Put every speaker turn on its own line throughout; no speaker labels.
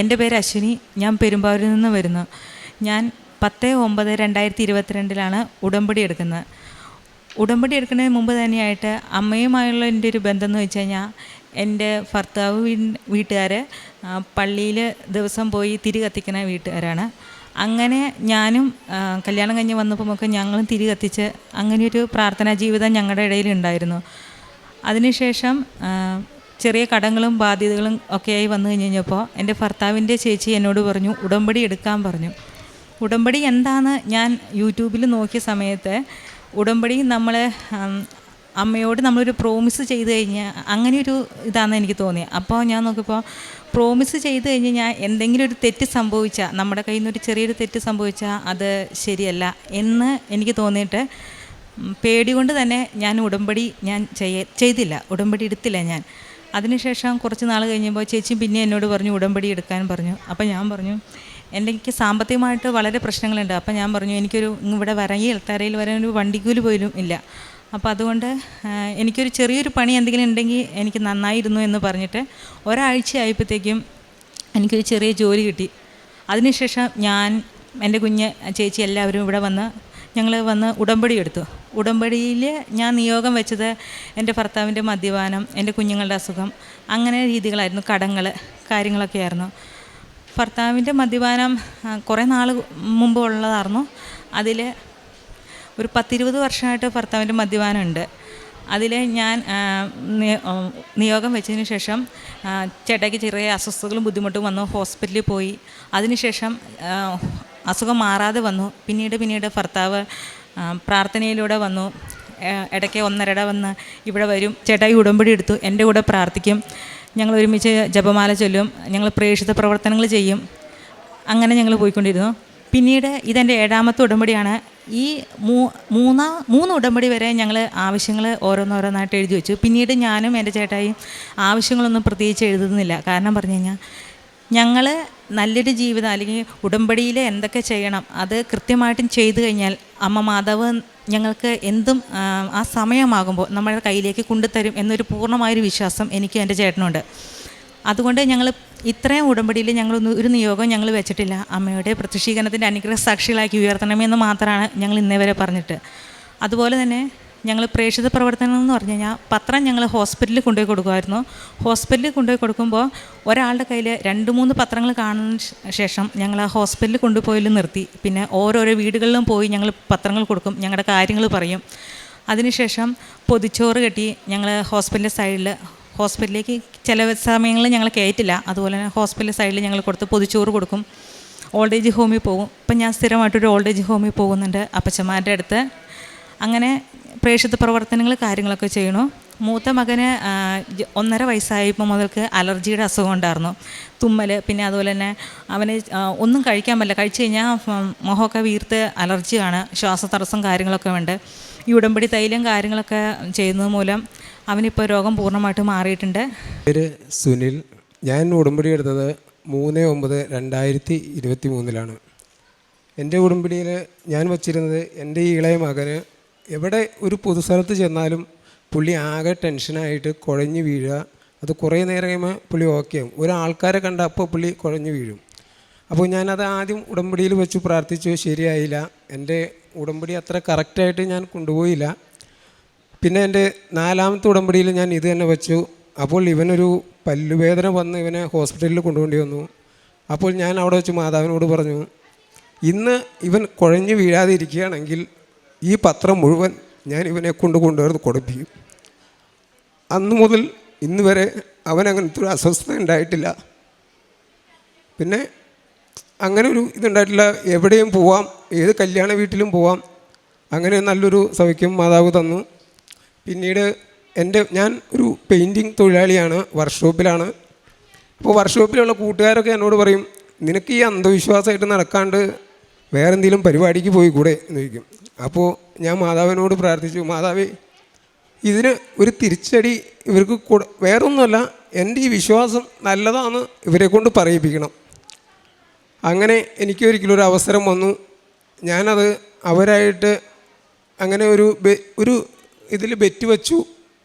എന്റെ പേര് അശ്വിനി. ഞാൻ പെരുമ്പാവൂരിൽ നിന്ന് വരുന്നു. ഞാൻ പത്ത് ഒമ്പത് രണ്ടായിരത്തി ഇരുപത്തിരണ്ടിലാണ് ഉടമ്പടി എടുക്കുന്നത്. ഉടമ്പടി എടുക്കുന്നതിന് മുമ്പ് തന്നെയായിട്ട് അമ്മയുമായുള്ള എന്റെ ഒരു ബന്ധം എന്ന് വെച്ച് കഴിഞ്ഞാൽ എന്റെ ഭർത്താവ് വീട്ടുകാർ പള്ളിയിൽ ദിവസം പോയി തിരി കത്തിക്കുന്ന വീട്ടുകാരാണ്. അങ്ങനെ ഞാനും കല്യാണം കഴിഞ്ഞ് വന്നപ്പോൾ ഞങ്ങളും തിരി കത്തിച്ച് അങ്ങനെയൊരു പ്രാർത്ഥനാ ജീവിതം ഞങ്ങളുടെ ഇടയിൽ ഉണ്ടായിരുന്നു. അതിനുശേഷം ചെറിയ കടങ്ങളും ബാധ്യതകളും ഒക്കെയായി വന്നു കഴിഞ്ഞ് കഴിഞ്ഞപ്പോൾ എന്റെ ഭർത്താവിന്റെ ചേച്ചി എന്നോട് പറഞ്ഞു ഉടമ്പടി എടുക്കാൻ പറഞ്ഞു. ഉടമ്പടി എന്താണെന്ന് ഞാൻ യൂട്യൂബിൽ നോക്കിയ സമയത്ത് ഉടമ്പടി നമ്മൾ അമ്മയോട് നമ്മളൊരു പ്രോമിസ് ചെയ്ത് കഴിഞ്ഞാൽ അങ്ങനെയൊരു ഇതാണെന്ന് എനിക്ക് തോന്നിയത് അപ്പോൾ ഞാൻ നോക്കിയപ്പോൾ പ്രോമിസ് ചെയ്ത് കഴിഞ്ഞ് ഞാൻ എന്തെങ്കിലും ഒരു തെറ്റ് സംഭവിച്ചാൽ നമ്മുടെ കയ്യിൽ നിന്നൊരു ചെറിയൊരു തെറ്റ് സംഭവിച്ചാൽ അത് ശരിയല്ല എന്ന് എനിക്ക് തോന്നിയിട്ട് പേടി കൊണ്ട് തന്നെ ഞാൻ ഉടമ്പടി ഞാൻ ചെയ്തില്ല. ഉടമ്പടി എടുത്തില്ല ഞാൻ. അതിനുശേഷം കുറച്ച് നാൾ കഴിഞ്ഞപ്പോൾ ചേച്ചി പിന്നെ എന്നോട് പറഞ്ഞു ഉടമ്പടി എടുക്കാൻ പറഞ്ഞു. അപ്പോൾ ഞാൻ പറഞ്ഞു എനിക്ക് സാമ്പത്തികമായിട്ട് വളരെ പ്രശ്നങ്ങളുണ്ട്. അപ്പോൾ ഞാൻ പറഞ്ഞു എനിക്കൊരു ഇവിടെ വരാൻ ഈ എൽത്താരയിൽ വരാൻ ഒരു വണ്ടിക്കൂലി പോലും ഇല്ല. അപ്പോൾ അതുകൊണ്ട് എനിക്കൊരു ചെറിയൊരു പണി എന്തെങ്കിലും ഉണ്ടെങ്കിൽ എനിക്ക് നന്നായിരുന്നു എന്ന് പറഞ്ഞിട്ട് ഒരാഴ്ച ആയപ്പോഴത്തേക്കും എനിക്കൊരു ചെറിയ ജോലി കിട്ടി. അതിനുശേഷം ഞാൻ എന്റെ കുഞ്ഞ് ചേച്ചി എല്ലാവരും ഇവിടെ വന്ന് ഞങ്ങൾ വന്ന് ഉടമ്പടി എടുത്തു. ഉടമ്പടിയിൽ ഞാൻ നിയോഗം വെച്ചത് എന്റെ ഭർത്താവിന്റെ മദ്യപാനം എന്റെ കുഞ്ഞുങ്ങളുടെ അസുഖം അങ്ങനെ രീതികളായിരുന്നു കടങ്ങൾ കാര്യങ്ങളൊക്കെ ആയിരുന്നു ഭർത്താവിന്റെ മദ്യപാനം കുറേ നാൾ മുമ്പ് ഉള്ളതായിരുന്നു. അതിൽ ഒരു പത്തിരുപത് വർഷമായിട്ട് ഭർത്താവിന്റെ മദ്യപാനമുണ്ട്. അതിൽ ഞാൻ നിയോഗം വെച്ചതിന് ശേഷം ചേട്ടയ്ക്ക് ചെറിയ അസ്വസ്ഥതകളും ബുദ്ധിമുട്ടും വന്നു ഹോസ്പിറ്റലിൽ പോയി. അതിനുശേഷം അസുഖം മാറാതെ വന്നു. പിന്നീട് പിന്നീട് ഭർത്താവ് പ്രാർത്ഥനയിലൂടെ വന്നു. ഇടയ്ക്ക് ഒന്നരട വന്ന് ഇവിടെ വരും. ചേട്ടായി ഉടമ്പടി എടുത്തു. എന്റെ കൂടെ പ്രാർത്ഥിക്കും. ഞങ്ങൾ ഒരുമിച്ച് ജപമാല ചൊല്ലും. ഞങ്ങൾ പ്രേക്ഷിത പ്രവർത്തനങ്ങൾ ചെയ്യും. അങ്ങനെ ഞങ്ങൾ പോയിക്കൊണ്ടിരുന്നു. പിന്നീട് ഇതെന്റെ ഏഴാമത്തെ ഉടമ്പടിയാണ്. ഈ മൂ മൂന്നാം മൂന്ന് ഉടമ്പടി വരെ ഞങ്ങൾ ആവശ്യങ്ങൾ ഓരോന്നോരോന്നായിട്ട് എഴുതി വെച്ചു. പിന്നീട് ഞാനും എന്റെ ചേട്ടായി ആവശ്യങ്ങളൊന്നും പ്രത്യേകിച്ച് എഴുതുന്നില്ല. കാരണം പറഞ്ഞു കഴിഞ്ഞാൽ ഞങ്ങൾ നല്ലൊരു ജീവിതം അല്ലെങ്കിൽ ഉടമ്പടിയിൽ എന്തൊക്കെ ചെയ്യണം അത് കൃത്യമായിട്ടും ചെയ്തു കഴിഞ്ഞാൽ അമ്മ മാതാവ് ഞങ്ങൾക്ക് എന്തും ആ, സമയമാകുമ്പോൾ നമ്മുടെ കയ്യിലേക്ക് കൊണ്ടുതരും എന്നൊരു പൂർണമായൊരു വിശ്വാസം എനിക്ക് എന്റെ ചേട്ടനുണ്ട്. അതുകൊണ്ട് ഞങ്ങൾ ഇത്രയും ഉടമ്പടിയിൽ ഞങ്ങൾ ഒരു നിയോഗം ഞങ്ങൾ വെച്ചിട്ടില്ല. അമ്മയുടെ പ്രത്യക്ഷീകരണത്തിന്റെ അനുഗ്രഹ സാക്ഷികളാക്കി ഉയർത്തണമെന്ന് മാത്രമാണ് ഞങ്ങൾ ഇന്നേ വരെ പറഞ്ഞിട്ട്. അതുപോലെ തന്നെ ഞങ്ങൾ പ്രേക്ഷിത പ്രവർത്തനം എന്ന് പറഞ്ഞു കഴിഞ്ഞാൽ പത്രം ഞങ്ങൾ ഹോസ്പിറ്റലിൽ കൊണ്ടുപോയി കൊടുക്കുമായിരുന്നു. ഹോസ്പിറ്റലിൽ കൊണ്ടുപോയി കൊടുക്കുമ്പോൾ ഒരാളുടെ കയ്യിൽ രണ്ട് മൂന്ന് പത്രങ്ങൾ കാണുന്ന ശേഷം ഞങ്ങൾ ആ ഹോസ്പിറ്റലിൽ കൊണ്ടുപോയി നിർത്തി. പിന്നെ ഓരോരോ വീടുകളിലും പോയി ഞങ്ങൾ പത്രങ്ങൾ കൊടുക്കും ഞങ്ങളുടെ കാര്യങ്ങൾ പറയും. അതിനുശേഷം പൊതിച്ചോറ് കെട്ടി ഞങ്ങൾ ഹോസ്പിറ്റലിന്റെ സൈഡിൽ ഹോസ്പിറ്റലിലേക്ക് ചില സമയങ്ങളിൽ ഞങ്ങൾ കയറ്റില്ല അതുപോലെ തന്നെ ഹോസ്പിറ്റൽ സൈഡിൽ ഞങ്ങൾ കൊടുത്ത് പൊതിച്ചോറ് കൊടുക്കും. ഓൾഡ് ഏജ് ഹോമിൽ പോകും. ഇപ്പം ഞാൻ സ്ഥിരമായിട്ടൊരു ഓൾഡ് ഏജ് ഹോമിൽ പോകുന്നുണ്ട് അപ്പച്ചന്മാരുടെ അടുത്ത്. അങ്ങനെ പ്രേക്ഷിത പ്രവർത്തനങ്ങൾ കാര്യങ്ങളൊക്കെ ചെയ്യണു. മൂത്ത മകന് ഒന്നര വയസ്സായപ്പോൾ മുതൽക്ക് അലർജിയുടെ അസുഖം ഉണ്ടായിരുന്നു തുമ്മൽ പിന്നെ അതുപോലെ തന്നെ അവന് ഒന്നും കഴിക്കാൻ പറ്റില്ല. കഴിച്ചു കഴിഞ്ഞാൽ മുഖമൊക്കെ വീർത്ത് അലർജിയാണ്. ശ്വാസതടസ്സം കാര്യങ്ങളൊക്കെ ഉണ്ട്. ഈ ഉടമ്പടി തൈലം കാര്യങ്ങളൊക്കെ ചെയ്യുന്നത് മൂലം അവനിപ്പോൾ രോഗം പൂർണമായിട്ട് മാറിയിട്ടുണ്ട്.
പേര് സുനിൽ. ഞാൻ ഉടമ്പടി എടുത്തത് മൂന്ന് ഒമ്പത് രണ്ടായിരത്തി ഇരുപത്തി മൂന്നിലാണ് എന്റെ ഉടമ്പടിയിൽ ഞാൻ വച്ചിരുന്നത് എന്റെ ഇളയ മകന് എവിടെ ഒരു പൊതുസ്ഥലത്ത് ചെന്നാലും പുള്ളി ആകെ ടെൻഷനായിട്ട് കുഴഞ്ഞു വീഴുക. അത് കുറേ നേരം കഴിയുമ്പോൾ പുള്ളി ഓക്കെ ആവും. ഒരാൾക്കാരെ കണ്ട അപ്പോൾ പുള്ളി കുഴഞ്ഞു വീഴും. അപ്പോൾ ഞാനത് ആദ്യം ഉടമ്പടിയിൽ വെച്ച് പ്രാർത്ഥിച്ചു ശരിയായില്ല. എന്റെ ഉടമ്പടി അത്ര കറക്റ്റായിട്ട് ഞാൻ കൊണ്ടുപോയില്ല. പിന്നെ എന്റെ നാലാമത്തെ ഉടമ്പടിയിൽ ഞാൻ ഇത് തന്നെ വെച്ചു. അപ്പോൾ ഇവനൊരു പല്ലുവേദന വന്ന് ഇവനെ ഹോസ്പിറ്റലിൽ കൊണ്ടുപോകേണ്ടി വന്നു. അപ്പോൾ ഞാൻ അവിടെ വെച്ച് മാതാവിനോട് പറഞ്ഞു ഇന്ന് ഇവൻ കുഴഞ്ഞു വീഴാതെ ഇരിക്കുകയാണെങ്കിൽ ഈ പത്രം മുഴുവൻ ഞാൻ ഇവനെ കൊണ്ട് കൊണ്ടുവരുന്നത് കൊടുപ്പിക്കും. അന്നു മുതൽ ഇന്ന് വരെ അവൻ അങ്ങനത്തെ ഒരു അസ്വസ്ഥത ഉണ്ടായിട്ടില്ല. പിന്നെ അങ്ങനെ ഒരു ഇതുണ്ടായിട്ടില്ല എവിടെയും പോവാം. ഏത് കല്യാണ വീട്ടിലും പോവാം. അങ്ങനെ നല്ലൊരു സൗഖ്യം മാതാവ് തന്നു. പിന്നീട് എന്റെ ഞാൻ ഒരു പെയിന്റിങ് തൊഴിലാളിയാണ് വർക്ക്ഷോപ്പിലാണ്. അപ്പോൾ വർക്ക്ഷോപ്പിലുള്ള കൂട്ടുകാരൊക്കെ എന്നോട് പറയും നിനക്ക് ഈ അന്ധവിശ്വാസമായിട്ട് നടക്കാണ്ട് വേറെ എന്തെങ്കിലും പരിപാടിക്ക് പോയി കൂടെ എന്ന് ചോദിക്കും. അപ്പോൾ ഞാൻ മാതാവിനോട് പ്രാർത്ഥിച്ചു മാതാവേ ഇതിന് ഒരു തിരിച്ചടി ഇവർക്ക് കൂടെ വേറൊന്നുമല്ല എന്റെ ഈ വിശ്വാസം നല്ലതാണ് ഇവരെ കൊണ്ട് പറയിപ്പിക്കണം. അങ്ങനെ എനിക്കൊരിക്കലും ഒരു അവസരം വന്നു. ഞാനത് അവരായിട്ട് അങ്ങനെ ഒരു ഒരു ഇതിൽ ബെറ്റ് വച്ചു.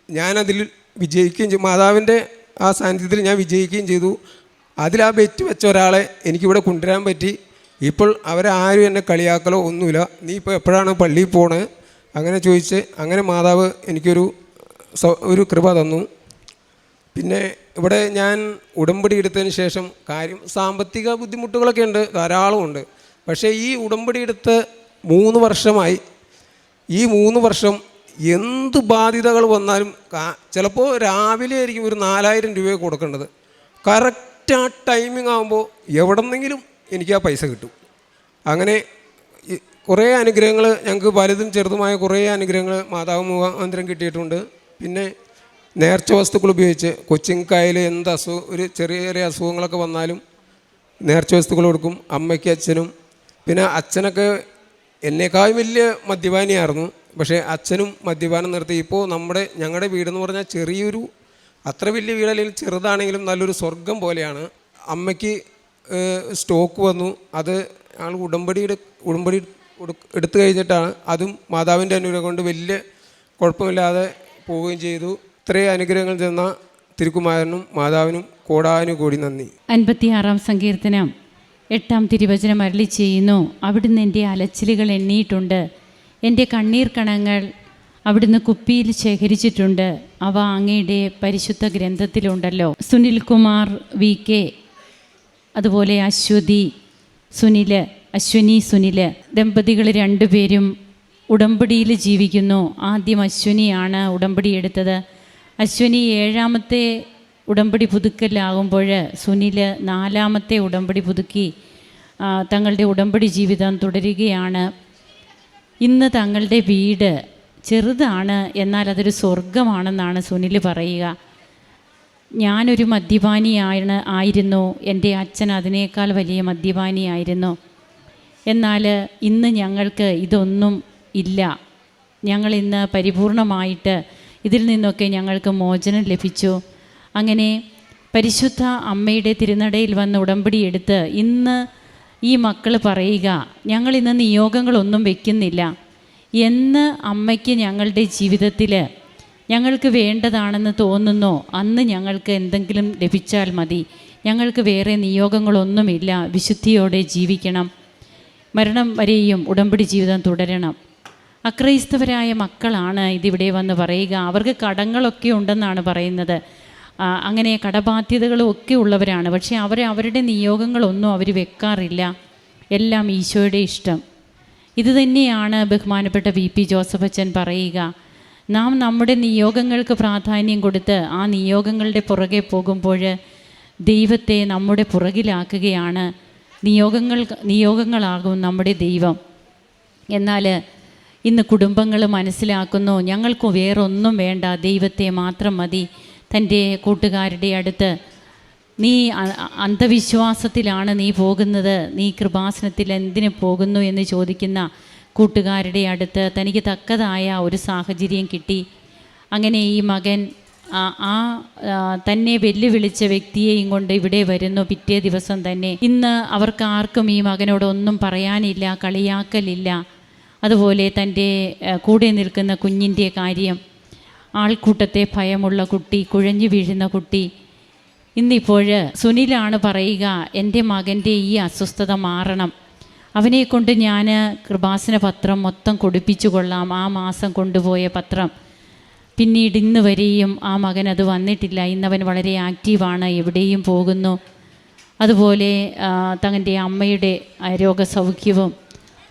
ഞാനതിൽ വിജയിക്കുകയും ചെയ്തു. മാതാവിന്റെ ആ സാന്നിധ്യത്തിൽ ഞാൻ വിജയിക്കുകയും ചെയ്തു. അതിൽ ആ ബെറ്റ് വെച്ച ഒരാളെ എനിക്കിവിടെ കൊണ്ടുവരാൻ പറ്റി. ഇപ്പോൾ അവരാരും എന്നെ കളിയാക്കലോ ഒന്നുമില്ല. നീ ഇപ്പോൾ എപ്പോഴാണ് പള്ളിയിൽ പോണത് അങ്ങനെ ചോദിച്ച് അങ്ങനെ മാതാവ് എനിക്കൊരു ഒരു കൃപ തന്നു. പിന്നെ ഇവിടെ ഞാൻ ഉടമ്പടി എടുത്തതിന് ശേഷം കാര്യം സാമ്പത്തിക ബുദ്ധിമുട്ടുകളൊക്കെ ഉണ്ട് ധാരാളമുണ്ട് പക്ഷേ ഈ ഉടമ്പടി എടുത്ത് മൂന്ന് വർഷമായി ഈ മൂന്ന് വർഷം എന്ത് ബാധ്യതകൾ വന്നാലും ചിലപ്പോൾ രാവിലെ ആയിരിക്കും ഒരു നാലായിരം രൂപ കൊടുക്കേണ്ടത്. കറക്റ്റ് ആ ടൈമിംഗ് ആകുമ്പോൾ എവിടെന്നെങ്കിലും എനിക്ക് ആ പൈസ കിട്ടും. അങ്ങനെ കുറേ അനുഗ്രഹങ്ങൾ ഞങ്ങൾക്ക് വലുതും ചെറുതുമായ കുറേ അനുഗ്രഹങ്ങൾ മാതാവ് മുഖാന്തരം കിട്ടിയിട്ടുണ്ട്. പിന്നെ നേർച്ച വസ്തുക്കൾ ഉപയോഗിച്ച് കൊച്ചിൻകായൽ എന്ത് അസുഖം ഒരു ചെറിയ ചെറിയ അസുഖങ്ങളൊക്കെ വന്നാലും നേർച്ച വസ്തുക്കൾ കൊടുക്കും. അമ്മയ്ക്ക് അച്ഛനും. പിന്നെ അച്ഛനൊക്കെ എന്നേക്കാളും വലിയ മദ്യപാനിയായിരുന്നു. പക്ഷേ അച്ഛനും മദ്യപാനം നിർത്തി. ഇപ്പോൾ നമ്മുടെ ഞങ്ങളുടെ വീടെന്ന് പറഞ്ഞാൽ ചെറിയൊരു അത്ര വലിയ വീടല്ലെങ്കിൽ ചെറുതാണെങ്കിലും നല്ലൊരു സ്വർഗം പോലെയാണ്. അമ്മയ്ക്ക് സ്റ്റോക്ക് വന്നു. അത് ഞങ്ങൾ ഉടമ്പടിയുടെ ഉടമ്പടി കൊടു- എടുത്തു കഴിഞ്ഞിട്ടാണ് അതും മാതാവിന്റെ അനുഗ്രഹം കൊണ്ട് വലിയ കുഴപ്പമില്ലാതെ പോവുകയും ചെയ്തു. ഇത്രയും അനുഗ്രഹങ്ങൾ തന്ന തിരുക്കുമാരനും മാതാവിനും കോടാനുകൂടി നന്ദി.
അൻപത്തിയാറാം സങ്കീർത്തനം എട്ടാം തിരുവചനം അരളി ചെയ്യുന്നു. അവിടുന്ന് എന്റെ അലച്ചിലുകൾ എണ്ണിയിട്ടുണ്ട്. എന്റെ കണ്ണീർ കണങ്ങൾ അവിടുന്ന് കുപ്പിയിൽ ശേഖരിച്ചിട്ടുണ്ട്. അവ അങ്ങയുടെ പരിശുദ്ധ ഗ്രന്ഥത്തിലുണ്ടല്ലോ. സുനിൽ കുമാർ വി കെ അതുപോലെ അശ്വതി സുനിൽ അശ്വനി സുനിൽ ദമ്പതികൾ രണ്ടുപേരും ഉടമ്പടിയിൽ ജീവിക്കുന്നു. ആദ്യം അശ്വനിയാണ് ഉടമ്പടി എടുത്തത്. അശ്വനി ഏഴാമത്തെ ഉടമ്പടി പുതുക്കലാകുമ്പോൾ സുനിൽ നാലാമത്തെ ഉടമ്പടി പുതുക്കി തങ്ങളുടെ ഉടമ്പടി ജീവിതം തുടരുകയാണ്. ഇന്ന് തങ്ങളുടെ വീട് ചെറുതാണ് എന്നാൽ അതൊരു സ്വർഗമാണെന്നാണ് സുനിൽ പറയുക. ഞാനൊരു മദ്യപാനിയാണ് ആയിരുന്നു. എന്റെ അച്ഛൻ അതിനേക്കാൾ വലിയ മദ്യപാനിയായിരുന്നു. എന്നാൽ ഇന്ന് ഞങ്ങൾക്ക് ഇതൊന്നും ഇല്ല. ഞങ്ങൾ ഇന്ന് പരിപൂർണമായിട്ട് ഇതിൽ നിന്നൊക്കെ ഞങ്ങൾക്ക് മോചനം ലഭിച്ചു. അങ്ങനെ പരിശുദ്ധ അമ്മയുടെ തിരുനടയിൽ വന്ന് ഉടമ്പടി എടുത്ത് ഇന്ന് ഈ മക്കൾ പറയുക ഞങ്ങൾ ഇന്ന് നിയോഗങ്ങളൊന്നും വെക്കുന്നില്ല. എന്ന് അമ്മയ്ക്ക് ഞങ്ങളുടെ ജീവിതത്തിൽ ഞങ്ങൾക്ക് വേണ്ടതാണെന്ന് തോന്നുന്നോ? അന്ന് ഞങ്ങൾക്ക് എന്തെങ്കിലും ലഭിച്ചാൽ മതി. ഞങ്ങൾക്ക് വേറെ നിയോഗങ്ങളൊന്നുമില്ല. വിശുദ്ധിയോടെ ജീവിക്കണം. മരണം വരെയും ഉടമ്പടി ജീവിതം തുടരണം. അക്രൈസ്തവരായ മക്കളാണ് ഇതിവിടെ വന്ന് പറയുക. അവർക്ക് കടങ്ങളൊക്കെ ഉണ്ടെന്നാണ് പറയുന്നത്. അങ്ങനെ കടബാധ്യതകളും ഒക്കെ ഉള്ളവരാണ്. പക്ഷേ അവർ അവരുടെ നിയോഗങ്ങളൊന്നും അവർ വെക്കാറില്ല. എല്ലാം ഈശോയുടെ ഇഷ്ടം. ഇതുതന്നെയാണ് ബഹുമാനപ്പെട്ട വി പി ജോസഫ് അച്ഛൻ പറയുക. നാം നമ്മുടെ നിയോഗങ്ങൾക്ക് പ്രാധാന്യം കൊടുത്ത് ആ നിയോഗങ്ങളുടെ പുറകെ പോകുമ്പോൾ ദൈവത്തെ നമ്മുടെ പുറകിലാക്കുകയാണ് നിയോഗങ്ങൾ നിയോഗങ്ങളാകും നമ്മുടെ ദൈവം. എന്നാൽ ഇന്ന് കുടുംബങ്ങൾ മനസ്സിലാക്കുന്നു ഞങ്ങൾക്ക് വേറൊന്നും വേണ്ട ദൈവത്തെ മാത്രം മതി. തന്റെ കൂട്ടുകാരുടെ അടുത്ത് നീ അന്ധവിശ്വാസത്തിലാണ് നീ പോകുന്നത് നീ കൃപാസനത്തിൽ എന്തിനു പോകുന്നു എന്ന് ചോദിക്കുന്ന കൂട്ടുകാരുടെ അടുത്ത് തനിക്ക് തക്കതായ ഒരു സാഹചര്യം കിട്ടി. അങ്ങനെ ഈ മകൻ ആ തന്നെ വെല്ലുവിളിച്ച വ്യക്തിയെയും കൊണ്ട് ഇവിടെ വരുന്നു പിറ്റേ ദിവസം തന്നെ. ഇന്ന് അവർക്ക് ആർക്കും ഈ മകനോട് ഒന്നും പറയാനില്ല കളിയാക്കലില്ല. അതുപോലെ തന്റെ കൂടെ നിൽക്കുന്ന കുഞ്ഞിന്റെ കാര്യം. ആൾക്കൂട്ടത്തെ ഭയമുള്ള കുട്ടി കുഴഞ്ഞു വീഴുന്ന കുട്ടി. ഇന്നിപ്പോൾ സുനിലാണ് പറയുക എന്റെ മകന്റെ ഈ അസ്വസ്ഥത മാറണം. അവനെ കൊണ്ട് ഞാൻ കൃപാസന പത്രം മൊത്തം കൊടുപ്പിച്ചു കൊള്ളാം. ആ മാസം കൊണ്ടുപോയ പത്രം പിന്നീട് ഇന്ന് വരെയും ആ മകൻ അത് വന്നിട്ടില്ല. ഇന്നവൻ വളരെ ആക്റ്റീവാണ്. എവിടെയും പോകുന്നു. അതുപോലെ തങ്ങന്റെ അമ്മയുടെ രോഗസൗഖ്യവും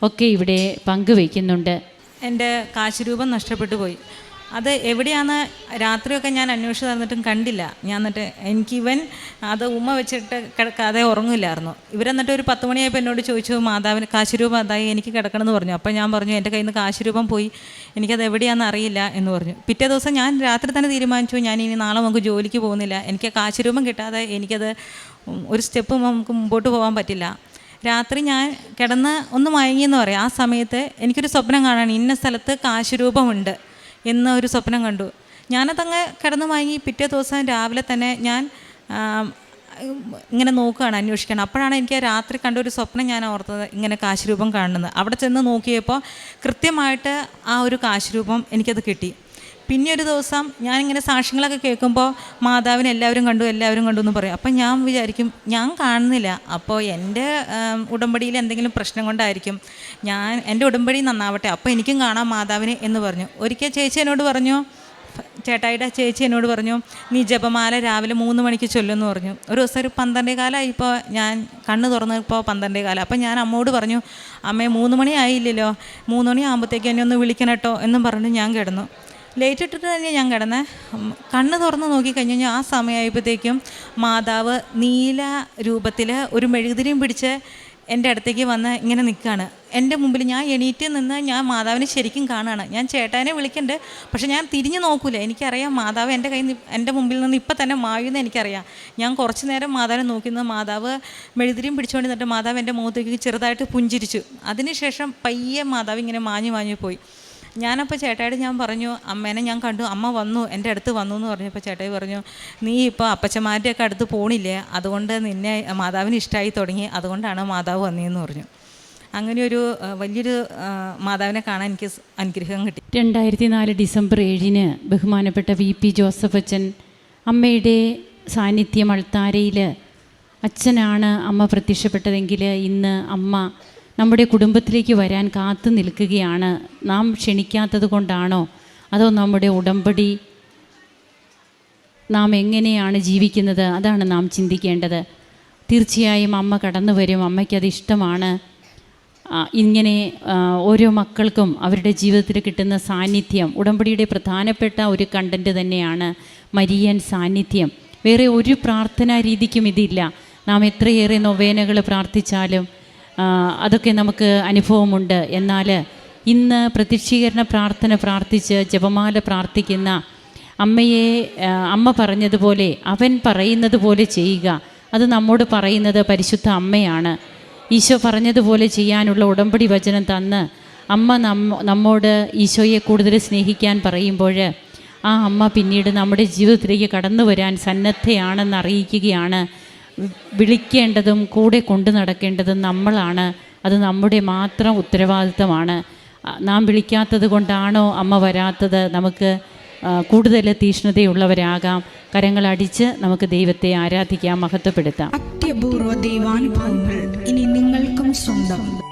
ഒക്കെ ഇവിടെ പങ്കുവയ്ക്കുന്നുണ്ട്
എന്റെ കാശുരൂപം നഷ്ടപ്പെട്ടു പോയി. അത് എവിടെയാണ്? രാത്രിയൊക്കെ ഞാൻ അന്വേഷിച്ച് നടന്നിട്ടും കണ്ടില്ല. ഞാൻ എന്നിട്ട് എനിക്ക് ഇവൻ അത് ഉമ്മ വെച്ചിട്ട് കിടക്കാതെ ഉറങ്ങില്ലായിരുന്നു. ഇവരെന്നിട്ട് ഒരു പത്ത് മണിയായപ്പോൾ എന്നോട് ചോദിച്ചു മാതാവിന് കാശുരൂപം അതായി എനിക്ക് കിടക്കണമെന്ന് പറഞ്ഞു. അപ്പോൾ ഞാൻ പറഞ്ഞു എന്റെ കയ്യിൽ നിന്ന് കാശുരൂപം പോയി. എനിക്കത് എവിടെയാണെന്ന് അറിയില്ല എന്ന് പറഞ്ഞു. പിറ്റേ ദിവസം ഞാൻ രാത്രി തന്നെ തീരുമാനിച്ചു. ഞാൻ ഇനി നാളെ നമുക്ക് ജോലിക്ക് പോകുന്നില്ല. എനിക്ക് കാശുരൂപം കിട്ടാതെ എനിക്കത് ഒരു സ്റ്റെപ്പ് നമുക്ക് മുമ്പോട്ട് പോകാൻ പറ്റില്ല. രാത്രി ഞാൻ കിടന്ന് ഒന്ന് മയങ്ങിയെന്ന് പറയാം. ആ സമയത്ത് എനിക്കൊരു സ്വപ്നം കാണാൻ ഇന്ന സ്ഥലത്ത് കാശുരൂപമുണ്ട്. എന്ന ഒരു സ്വപ്നം കണ്ടു. ഞാനതങ്ങ് കിടന്ന് വാങ്ങി പിറ്റേ ദിവസം രാവിലെ തന്നെ ഞാൻ ഇങ്ങനെ നോക്കുകയാണ് അന്വേഷിക്കണം അപ്പോഴാണ് എനിക്ക് രാത്രി കണ്ട ഒരു സ്വപ്നം ഞാൻ ഓർത്തത് ഇങ്ങനെ കാശ്രൂപം കാണുന്നത് അവിടെ ചെന്ന് നോക്കിയപ്പോൾ കൃത്യമായിട്ട് ആ ഒരു കാശ്രൂപം എനിക്കത് കിട്ടി. പിന്നെ ഒരു ദിവസം ഞാനിങ്ങനെ സാക്ഷ്യങ്ങളൊക്കെ കേൾക്കുമ്പോൾ മാതാവിനെ എല്ലാവരും കണ്ടു എല്ലാവരും കണ്ടു എന്ന് പറയും. അപ്പം ഞാൻ വിചാരിക്കും ഞാൻ കാണുന്നില്ല. അപ്പോൾ എന്റെ ഉടമ്പടിയിൽ എന്തെങ്കിലും പ്രശ്നം കൊണ്ടായിരിക്കും ഞാൻ എന്റെ ഉടമ്പടി നന്നാവട്ടെ അപ്പോൾ എനിക്കും കാണാം മാതാവിനെ എന്ന് പറഞ്ഞു. ഒരിക്കൽ ചേച്ചി എന്നോട് പറഞ്ഞു ചേട്ടായിയുടെ ചേച്ചി എന്നോട് പറഞ്ഞു നീ ജപമാല രാവിലെ മൂന്ന് മണിക്ക് ചൊല്ലുമെന്ന് പറഞ്ഞു. ഒരു ദിവസം ഒരു പന്ത്രണ്ടേ കാലമായി ഇപ്പോൾ ഞാൻ കണ്ണ് തുറന്നപ്പോൾ പന്ത്രണ്ടേ കാലം അപ്പം ഞാൻ അമ്മോട് പറഞ്ഞു അമ്മേ മൂന്ന് മണി ആയില്ലല്ലോ. മൂന്ന് മണി ആകുമ്പോഴത്തേക്ക് എന്നെ ഒന്ന് വിളിക്കണം കേട്ടോ എന്നും പറഞ്ഞു ഞാൻ കിടന്നു. ലേറ്റ് ഇട്ടിട്ട് തന്നെ ഞാൻ കിടന്ന്. കണ്ണ് തുറന്ന് നോക്കിക്കഴിഞ്ഞ് കഴിഞ്ഞാൽ ആ സമയമായപ്പോഴത്തേക്കും മാതാവ് നീല രൂപത്തിൽ ഒരു മെഴുകുതിരിയും പിടിച്ച് എന്റെ അടുത്തേക്ക് വന്ന് ഇങ്ങനെ നിൽക്കുകയാണ് എന്റെ മുമ്പിൽ ഞാൻ എണീറ്റ് നിന്ന് ഞാൻ മാതാവിനെ ശരിക്കും കാണുകയാണ് ഞാൻ ചേട്ടാനെ വിളിക്കണ്ട് പക്ഷെ ഞാൻ തിരിഞ്ഞു നോക്കൂല. എനിക്കറിയാം മാതാവ് എന്റെ കയ്യിൽ എന്റെ മുമ്പിൽ നിന്ന് ഇപ്പം തന്നെ മായുമെന്ന് എനിക്കറിയാം. ഞാൻ കുറച്ച് നേരം മാതാവിനെ നോക്കുന്നത് മാതാവ് മെഴുതിരിയും പിടിച്ചുകൊണ്ട് നിന്നിട്ട് മാതാവ് എന്റെ മുഖത്തേക്ക് ചെറുതായിട്ട് പുഞ്ചിരിച്ചു. അതിനുശേഷം പയ്യെ മാതാവ് ഇങ്ങനെ മാഞ്ഞു മാഞ്ഞു പോയി. ഞാനപ്പോൾ ചേട്ടായിട്ട് ഞാൻ പറഞ്ഞു അമ്മേനെ ഞാൻ കണ്ടു അമ്മ വന്നു എന്റെ അടുത്ത് വന്നു എന്ന് പറഞ്ഞപ്പോൾ ചേട്ടായി പറഞ്ഞു നീ ഇപ്പോൾ അപ്പച്ചമാരുടെയൊക്കെ അടുത്ത് പോണില്ലേ? അതുകൊണ്ട് നിന്നെ മാതാവിന് ഇഷ്ടമായി തുടങ്ങി അതുകൊണ്ടാണ് മാതാവ് വന്നതെന്ന് പറഞ്ഞു. അങ്ങനെ ഒരു വലിയൊരു മാതാവിനെ കാണാൻ എനിക്ക് അനുഗ്രഹം കിട്ടി.
രണ്ടായിരത്തി നാല് ഡിസംബർ ഏഴിന് ബഹുമാനപ്പെട്ട വി പി ജോസഫ് അച്ഛൻ അമ്മയുടെ സാന്നിധ്യം അൾത്താരയിൽ അച്ഛനാണ് അമ്മ പ്രത്യക്ഷപ്പെട്ടതെങ്കിൽ ഇന്ന് അമ്മ നമ്മുടെ കുടുംബത്തിലേക്ക് വരാൻ കാത്തു നിൽക്കുകയാണ്. നാം ക്ഷണിക്കാത്തത് കൊണ്ടാണോ? അതോ നമ്മുടെ ഉടമ്പടി നാം എങ്ങനെയാണ് ജീവിക്കുന്നത്? അതാണ് നാം ചിന്തിക്കേണ്ടത്. തീർച്ചയായും അമ്മ കടന്നു വരും. അമ്മയ്ക്കത് ഇഷ്ടമാണ്. ഇങ്ങനെ ഓരോ മക്കൾക്കും അവരുടെ ജീവിതത്തിൽ കിട്ടുന്ന സാന്നിധ്യം ഉടമ്പടിയുടെ പ്രധാനപ്പെട്ട ഒരു കണ്ടന്റ് തന്നെയാണ് മരിയൻ സാന്നിധ്യം. വേറെ ഒരു പ്രാർത്ഥനാ രീതിക്കും ഇതില്ല. നാം എത്രയേറെ നൊവേനകൾ പ്രാർത്ഥിച്ചാലും അതൊക്കെ നമുക്ക് അനുഭവമുണ്ട്. എന്നാൽ ഇന്ന് പ്രത്യക്ഷീകരണ പ്രാർത്ഥന പ്രാർത്ഥിച്ച് ജപമാല പ്രാർത്ഥിക്കുന്ന അമ്മയെ അമ്മ പറഞ്ഞതുപോലെ അവൻ പറയുന്നത് പോലെ ചെയ്യുക. അത് നമ്മോട് പറയുന്നത് പരിശുദ്ധ അമ്മയാണ്. ഈശോ പറഞ്ഞതുപോലെ ചെയ്യാനുള്ള ഉടമ്പടി വചനം തന്ന് അമ്മ നമ്മ നമ്മോട് ഈശോയെ കൂടുതൽ സ്നേഹിക്കാൻ പറയുമ്പോൾ ആ അമ്മ പിന്നീട് നമ്മുടെ ജീവിതത്തിലേക്ക് കടന്നു വരാൻ സന്നദ്ധയാണെന്ന് അറിയിക്കുകയാണ്. വിളിക്കേണ്ടതും കൂടെ കൊണ്ടു നടക്കേണ്ടതും നമ്മളാണ്. അത് നമ്മുടെ മാത്രം ഉത്തരവാദിത്തമാണ്. നാം വിളിക്കാത്തത് കൊണ്ടാണോ അമ്മ വരാത്തത്? നമുക്ക് കൂടുതൽ തീഷ്ണതയുള്ളവരാകാം. കരങ്ങളടിച്ച് നമുക്ക് ദൈവത്തെ ആരാധിക്കാം മഹത്വപ്പെടുത്താം.
അത്യപൂർവ ദൈവാനുഭവങ്ങൾ ഇനി നിങ്ങൾക്കും സ്വന്തം.